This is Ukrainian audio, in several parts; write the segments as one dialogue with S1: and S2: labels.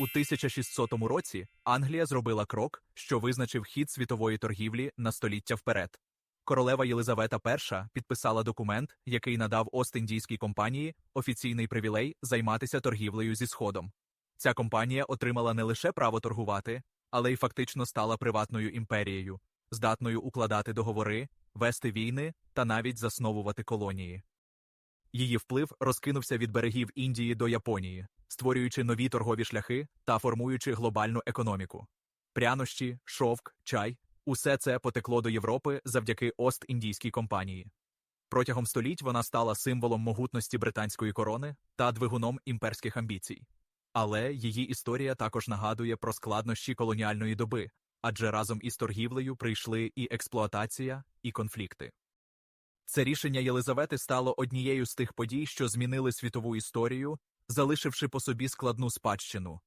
S1: У 1600 році Англія зробила крок, що визначив хід світової торгівлі на століття вперед. Королева Єлизавета І підписала документ, який надав Ост-Індійській компанії офіційний привілей займатися торгівлею зі Сходом. Ця компанія отримала не лише право торгувати, але й фактично стала приватною імперією, здатною укладати договори, вести війни та навіть засновувати колонії. Її вплив розкинувся від берегів Індії до Японії, створюючи нові торгові шляхи та формуючи глобальну економіку. Прянощі, шовк, чай усе це потекло до Європи завдяки Ост-Індійській компанії. Протягом століть вона стала символом могутності британської корони та двигуном імперських амбіцій. Але її історія також нагадує про складнощі колоніальної доби, адже разом із торгівлею прийшли і експлуатація, і конфлікти. Це рішення Єлизавети стало однією з тих подій, що змінили світову історію, залишивши по собі складну спадщину.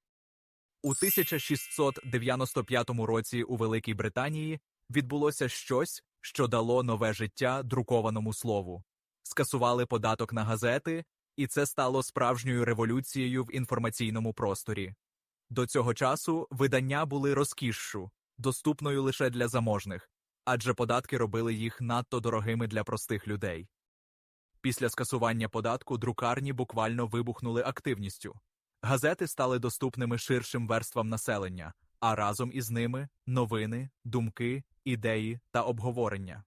S1: У 1695 році у Великій Британії відбулося щось, що дало нове життя друкованому слову. Скасували податок на газети, і це стало справжньою революцією в інформаційному просторі. До цього часу видання були розкішшю, доступною лише для заможних, адже податки робили їх надто дорогими для простих людей. Після скасування податку друкарні буквально вибухнули активністю. Газети стали доступними ширшим верствам населення, а разом із ними новини, думки, ідеї та обговорення.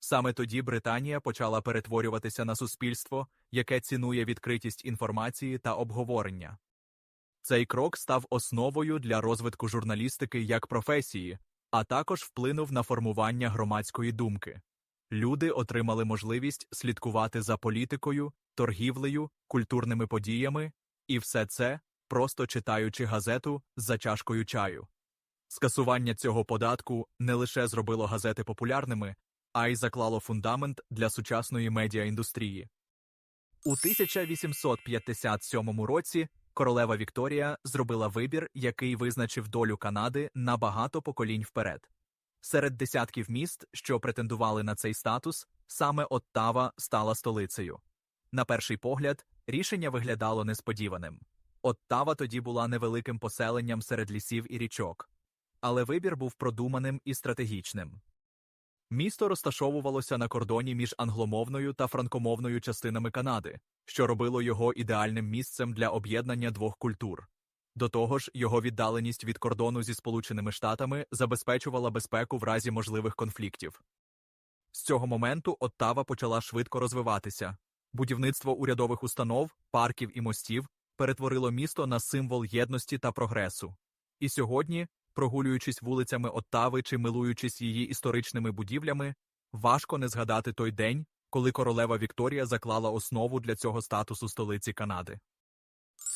S1: Саме тоді Британія почала перетворюватися на суспільство, яке цінує відкритість інформації та обговорення. Цей крок став основою для розвитку журналістики як професії, а також вплинув на формування громадської думки. Люди отримали можливість слідкувати за політикою, торгівлею, культурними подіями, і все це просто читаючи газету за чашкою чаю. Скасування цього податку не лише зробило газети популярними, а й заклало фундамент для сучасної медіаіндустрії. У 1857 році королева Вікторія зробила вибір, який визначив долю Канади на багато поколінь вперед. Серед десятків міст, що претендували на цей статус, саме Оттава стала столицею. На перший погляд, рішення виглядало несподіваним. Оттава тоді була невеликим поселенням серед лісів і річок, але вибір був продуманим і стратегічним. Місто розташовувалося на кордоні між англомовною та франкомовною частинами Канади, що робило його ідеальним місцем для об'єднання двох культур. До того ж, його віддаленість від кордону зі Сполученими Штатами забезпечувала безпеку в разі можливих конфліктів. З цього моменту Оттава почала швидко розвиватися. Будівництво урядових установ, парків і мостів перетворило місто на символ єдності та прогресу. І сьогодні, прогулюючись вулицями Оттави чи милуючись її історичними будівлями, важко не згадати той день, коли королева Вікторія заклала основу для цього статусу столиці Канади.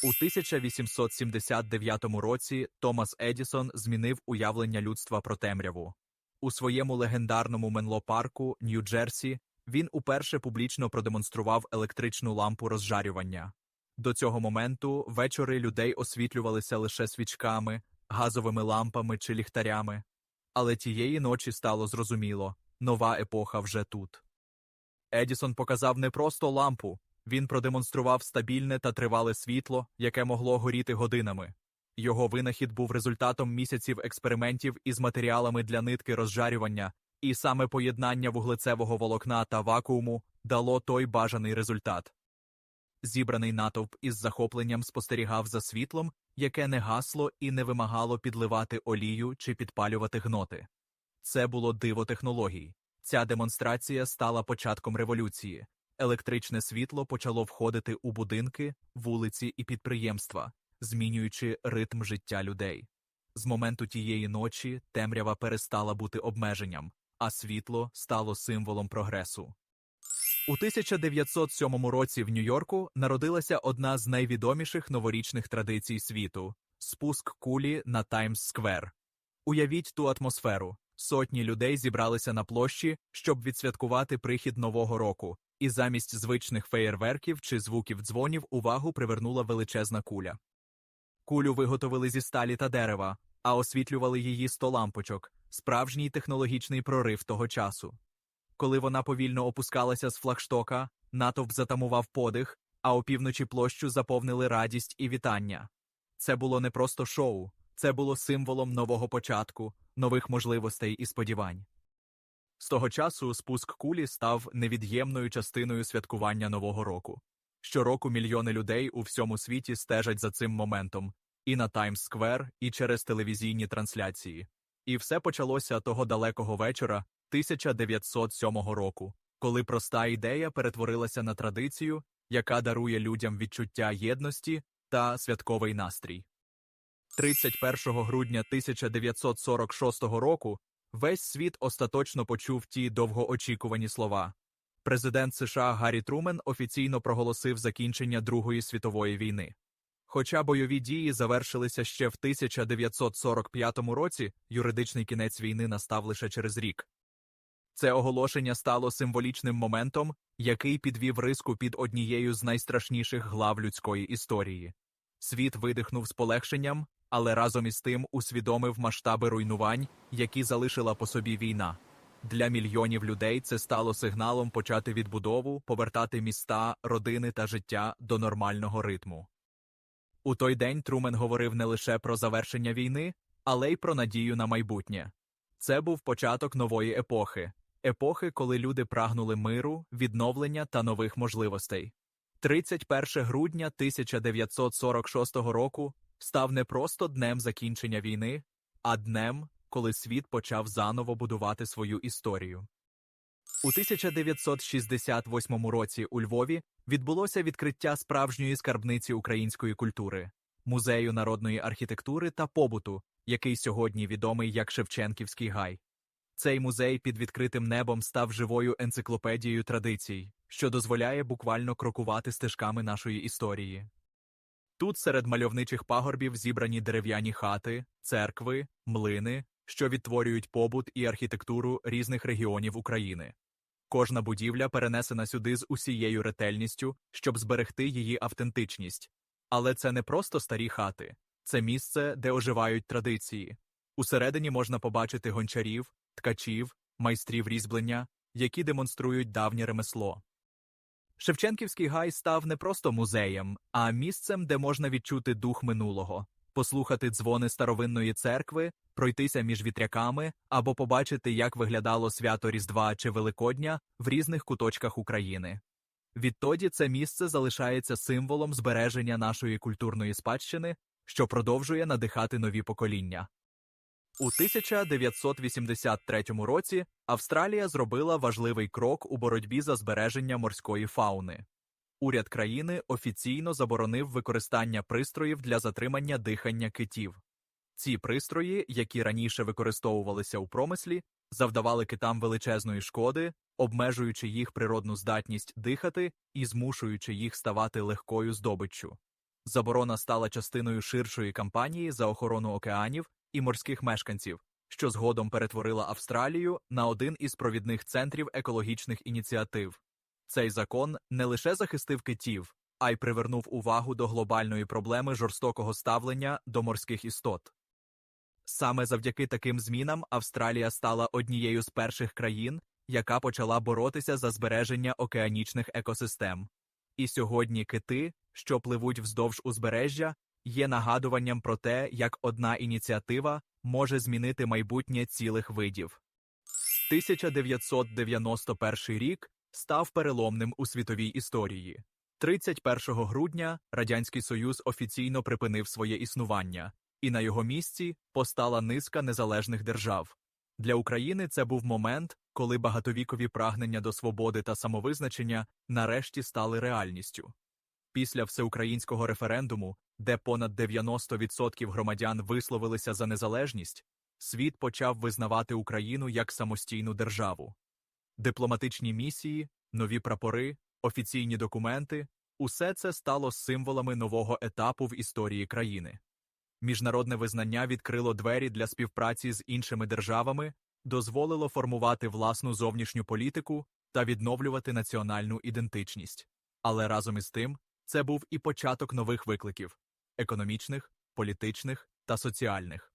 S1: У 1879 році Томас Едісон змінив уявлення людства про темряву. У своєму легендарному Менло парку, Нью-Джерсі, він уперше публічно продемонстрував електричну лампу розжарювання. До цього моменту вечори людей освітлювалися лише свічками, газовими лампами чи ліхтарями. Але тієї ночі стало зрозуміло нова епоха вже тут. Едісон показав не просто лампу, він продемонстрував стабільне та тривале світло, яке могло горіти годинами. Його винахід був результатом місяців експериментів із матеріалами для нитки розжарювання, і саме поєднання вуглецевого волокна та вакууму дало той бажаний результат. Зібраний натовп із захопленням спостерігав за світлом, яке не гасло і не вимагало підливати олію чи підпалювати гноти. Це було диво технологій. Ця демонстрація стала початком революції. Електричне світло почало входити у будинки, вулиці і підприємства, змінюючи ритм життя людей. З моменту тієї ночі темрява перестала бути обмеженням, а світло стало символом прогресу. У 1907 році в Нью-Йорку народилася одна з найвідоміших новорічних традицій світу спуск кулі на Таймс-сквер. Уявіть ту атмосферу. Сотні людей зібралися на площі, щоб відсвяткувати прихід Нового року, і замість звичних феєрверків чи звуків дзвонів увагу привернула величезна куля. Кулю виготовили зі сталі та дерева, а освітлювали її сто лампочок, справжній технологічний прорив того часу. Коли вона повільно опускалася з флагштока, натовп затамував подих, а опівночі площу заповнили радість і вітання. це було не просто шоу, це було символом нового початку, нових можливостей і сподівань. З того часу спуск кулі став невід'ємною частиною святкування Нового року. Щороку мільйони людей у всьому світі стежать за цим моментом і на Таймс-сквер, і через телевізійні трансляції. І все почалося того далекого вечора 1907 року, коли проста ідея перетворилася на традицію, яка дарує людям відчуття єдності та святковий настрій. 31 грудня 1946 року весь світ остаточно почув ті довгоочікувані слова. Президент США Гаррі Трумен офіційно проголосив закінчення Другої світової війни. Хоча бойові дії завершилися ще в 1945 році, юридичний кінець війни настав лише через рік. Це оголошення стало символічним моментом, який підвів риску під однією з найстрашніших глав людської історії. Світ видихнув з полегшенням, але разом із тим усвідомив масштаби руйнувань, які залишила по собі війна. Для мільйонів людей це стало сигналом почати відбудову, повертати міста, родини та життя до нормального ритму. У той день Трумен говорив не лише про завершення війни, але й про надію на майбутнє. Це був початок нової епохи, епохи, коли люди прагнули миру, відновлення та нових можливостей. 31 грудня 1946 року став не просто днем закінчення війни, а днем, коли світ почав заново будувати свою історію. У 1968 році у Львові відбулося відкриття справжньої скарбниці української культури, музею народної архітектури та побуту, який сьогодні відомий як Шевченківський гай. Цей музей під відкритим небом став живою енциклопедією традицій, що дозволяє буквально крокувати стежками нашої історії. Тут серед мальовничих пагорбів зібрані дерев'яні хати, церкви, млини, що відтворюють побут і архітектуру різних регіонів України. Кожна будівля перенесена сюди з усією ретельністю, щоб зберегти її автентичність. Але це не просто старі хати, це місце, де оживають традиції. Усередині можна побачити гончарів, ткачів, майстрів різьблення, які демонструють давнє ремесло. Шевченківський гай став не просто музеєм, а місцем, де можна відчути дух минулого, послухати дзвони старовинної церкви, пройтися між вітряками або побачити, як виглядало свято Різдва чи Великодня в різних куточках України. Відтоді це місце залишається символом збереження нашої культурної спадщини, що продовжує надихати нові покоління. У 1983 році Австралія зробила важливий крок у боротьбі за збереження морської фауни. Уряд країни офіційно заборонив використання пристроїв для затримання дихання китів. Ці пристрої, які раніше використовувалися у промислі, завдавали китам величезної шкоди, обмежуючи їх природну здатність дихати і змушуючи їх ставати легкою здобиччю. Заборона стала частиною ширшої кампанії за охорону океанів і морських мешканців, що згодом перетворила Австралію на один із провідних центрів екологічних ініціатив. Цей закон не лише захистив китів, а й привернув увагу до глобальної проблеми жорстокого ставлення до морських істот. Саме завдяки таким змінам Австралія стала однією з перших країн, яка почала боротися за збереження океанічних екосистем. І сьогодні кити, що пливуть вздовж узбережжя, є нагадуванням про те, як одна ініціатива може змінити майбутнє цілих видів. 1991 рік став переломним у світовій історії. 31 грудня Радянський Союз офіційно припинив своє існування, і на його місці постала низка незалежних держав. Для України це був момент, коли багатовікові прагнення до свободи та самовизначення нарешті стали реальністю. Після всеукраїнського референдуму, де понад 90% громадян висловилися за незалежність, світ почав визнавати Україну як самостійну державу. Дипломатичні місії, нові прапори, офіційні документи усе це стало символами нового етапу в історії країни. Міжнародне визнання відкрило двері для співпраці з іншими державами, дозволило формувати власну зовнішню політику та відновлювати національну ідентичність. Але разом із тим це був і початок нових викликів економічних, політичних та соціальних.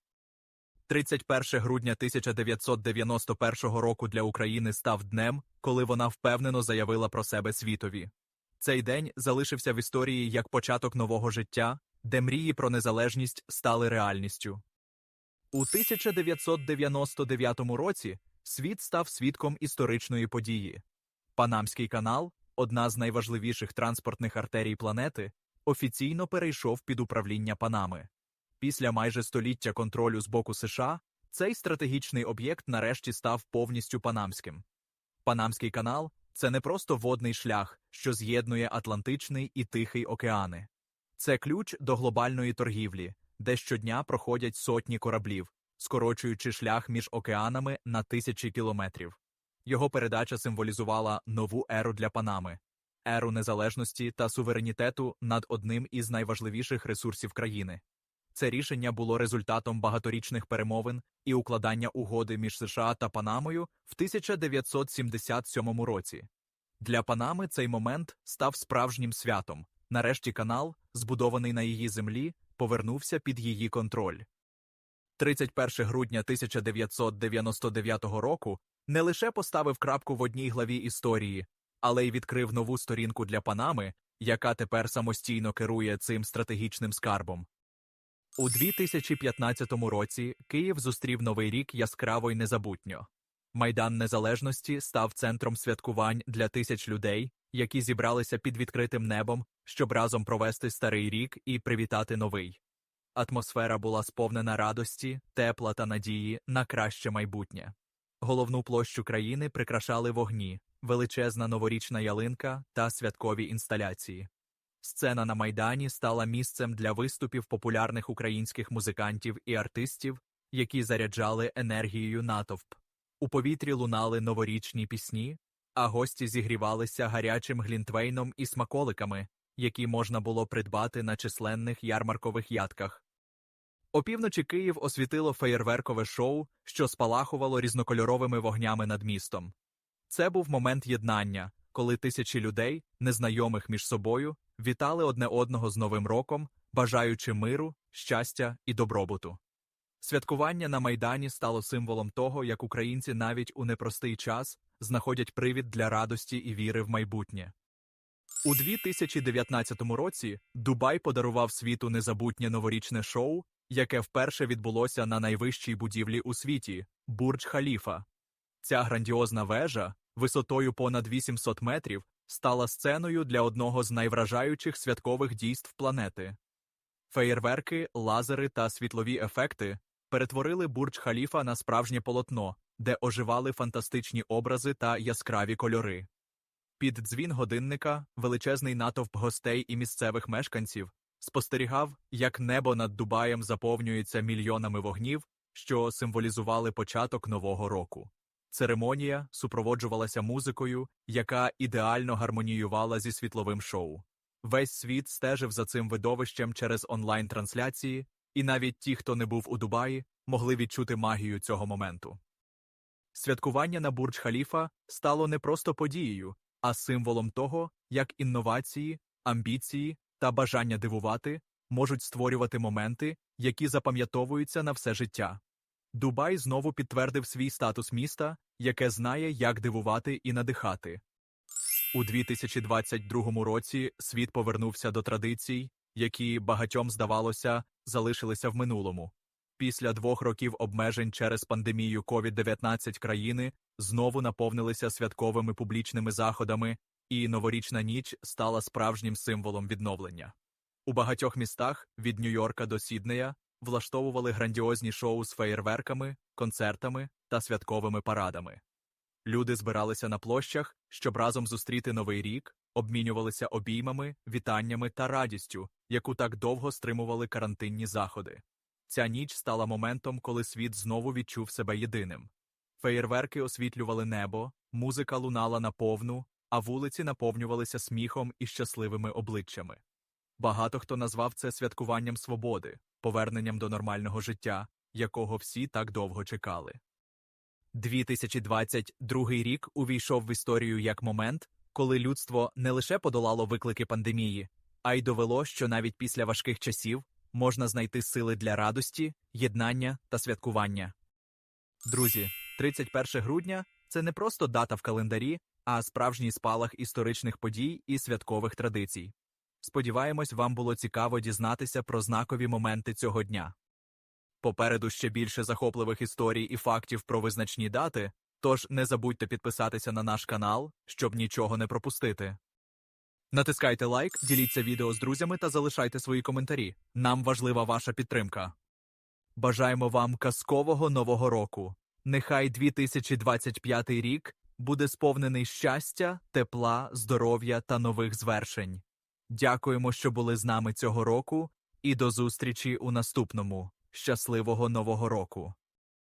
S1: 31 грудня 1991 року для України став днем, коли вона впевнено заявила про себе світові. Цей день залишився в історії як початок нового життя, де мрії про незалежність стали реальністю. У 1999 році світ став свідком історичної події. Панамський канал, одна з найважливіших транспортних артерій планети, офіційно перейшов під управління Панами. Після майже століття контролю з боку США цей стратегічний об'єкт нарешті став повністю панамським. Панамський канал це не просто водний шлях, що з'єднує Атлантичний і Тихий океани. Це ключ до глобальної торгівлі, де щодня проходять сотні кораблів, скорочуючи шлях між океанами на тисячі кілометрів. Його передача символізувала нову еру для Панами, еру незалежності та суверенітету над одним із найважливіших ресурсів країни. Це рішення було результатом багаторічних перемовин і укладання угоди між США та Панамою в 1977 році. Для Панами цей момент став справжнім святом. Нарешті канал, збудований на її землі, повернувся під її контроль. 31 грудня 1999 року не лише поставив крапку в одній главі історії, але й відкрив нову сторінку для Панами, яка тепер самостійно керує цим стратегічним скарбом. У 2015 році Київ зустрів новий рік яскраво й незабутньо. Майдан Незалежності став центром святкувань для тисяч людей, які зібралися під відкритим небом, щоб разом провести старий рік і привітати новий. Атмосфера була сповнена радості, тепла та надії на краще майбутнє. Головну площу країни прикрашали вогні, величезна новорічна ялинка та святкові інсталяції. Сцена на Майдані стала місцем для виступів популярних українських музикантів і артистів, які заряджали енергією натовп. У повітрі лунали новорічні пісні, а гості зігрівалися гарячим глінтвейном і смаколиками, які можна було придбати на численних ярмаркових ядках. Опівночі Київ освітило феєрверкове шоу, що спалахувало різнокольоровими вогнями над містом. Це був момент єднання, коли тисячі людей, незнайомих між собою, вітали одне одного з Новим роком, бажаючи миру, щастя і добробуту. Святкування на Майдані стало символом того, як українці навіть у непростий час знаходять привід для радості і віри в майбутнє. У 2019 році Дубай подарував світу незабутнє новорічне шоу, яке вперше відбулося на найвищій будівлі у світі Бурдж Халіфа. Ця грандіозна вежа, висотою понад 800 метрів, стала сценою для одного з найвражаючих святкових дійств планети. Феєрверки, лазери та світлові ефекти перетворили Бурдж Халіфа на справжнє полотно, де оживали фантастичні образи та яскраві кольори. Під дзвін годинника величезний натовп гостей і місцевих мешканців спостерігав, як небо над Дубаєм заповнюється мільйонами вогнів, що символізували початок нового року. Церемонія супроводжувалася музикою, яка ідеально гармоніювала зі світловим шоу. Весь світ стежив за цим видовищем через онлайн-трансляції, і навіть ті, хто не був у Дубаї, могли відчути магію цього моменту. Святкування на Бурдж Халіфа стало не просто подією, а символом того, як інновації, амбіції та бажання дивувати можуть створювати моменти, які запам'ятовуються на все життя. Дубай знову підтвердив свій статус міста, яке знає, як дивувати і надихати. У 2022 році світ повернувся до традицій, які багатьом, здавалося, залишилися в минулому. Після двох років обмежень через пандемію COVID-19 країни знову наповнилися святковими публічними заходами, і новорічна ніч стала справжнім символом відновлення. У багатьох містах від Нью-Йорка до Сіднея влаштовували грандіозні шоу з феєрверками, концертами та святковими парадами. Люди збиралися на площах, щоб разом зустріти новий рік, обмінювалися обіймами, вітаннями та радістю, яку так довго стримували карантинні заходи. Ця ніч стала моментом, коли світ знову відчув себе єдиним. Феєрверки освітлювали небо, музика лунала наповну, а вулиці наповнювалися сміхом і щасливими обличчями. Багато хто назвав це святкуванням свободи, поверненням до нормального життя, якого всі так довго чекали. 2022 рік увійшов в історію як момент, коли людство не лише подолало виклики пандемії, а й довело, що навіть після важких часів можна знайти сили для радості, єднання та святкування. Друзі, 31 грудня це не просто дата в календарі, а справжній спалах історичних подій і святкових традицій. Сподіваємось, вам було цікаво дізнатися про знакові моменти цього дня. Попереду ще більше захопливих історій і фактів про визначні дати, тож не забудьте підписатися на наш канал, щоб нічого не пропустити. Натискайте лайк, діліться відео з друзями та залишайте свої коментарі. Нам важлива ваша підтримка. Бажаємо вам казкового нового року. Нехай 2025 рік буде сповнений щастя, тепла, здоров'я та нових звершень. Дякуємо, що були з нами цього року, і до зустрічі у наступному. Щасливого нового року!